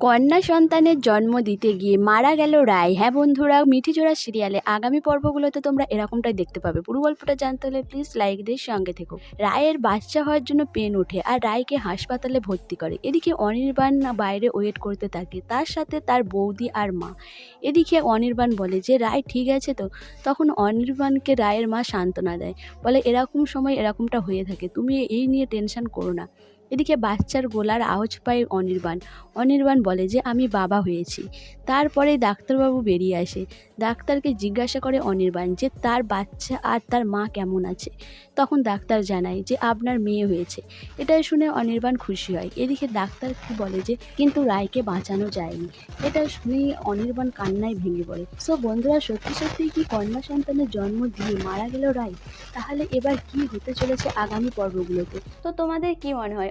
কন্যা সন্তানের জন্ম দিতে গিয়ে মারা গেল রায়। হ্যাঁ বন্ধুরা, মিঠিজোড়া সিরিয়ালে আগামী পর্বগুলোতে তোমরা এরকমটাই দেখতে পাবে। পুরো গল্পটা জানতে হলে প্লিজ লাইক দিয়ে সঙ্গে থেকো। রায়ের বাচ্চা হওয়ার জন্য পেন ওঠে আর রায়কে হাসপাতালে ভর্তি করে। এদিকে অনির্বাণ বাইরে ওয়েট করতে থাকে, তার সাথে তার বৌদি আর মা। এদিকে অনির্বাণ বলে যে, রায় ঠিক আছে তো? তখন অনির্বাণকে রায়ের মা সান্ত্বনা দেয়। বলে, এরকম সময় এরকমটা হয়ে থাকে, তুমি এই নিয়ে টেনশন করো না। এদিকে বাচ্চার গোলার আওয়াজ পায় অনির্বাণ। অনির্বাণ বলে যে, আমি বাবা হয়েছি। তারপরে ডাক্তারবাবু বেরিয়ে আসে। ডাক্তারকে জিজ্ঞাসা করে অনির্বাণ যে, তার বাচ্চা আর তার মা কেমন আছে? তখন ডাক্তার জানায় যে, আপনার মেয়ে হয়েছে। এটাই শুনে অনির্বাণ খুশি হয়। এদিকে ডাক্তার কি বলে যে, কিন্তু রায়কে বাঁচানো যায়নি। এটা শুনেই অনির্বাণ কান্নায় ভেঙে পড়ে। সো বন্ধুরা, সত্যি সত্যি কি কন্যা সন্তানের জন্ম দিয়ে মারা গেল রায়? তাহলে এবার কি হতে চলেছে আগামী পর্বগুলোতে? তো তোমাদের কি মনে হয়?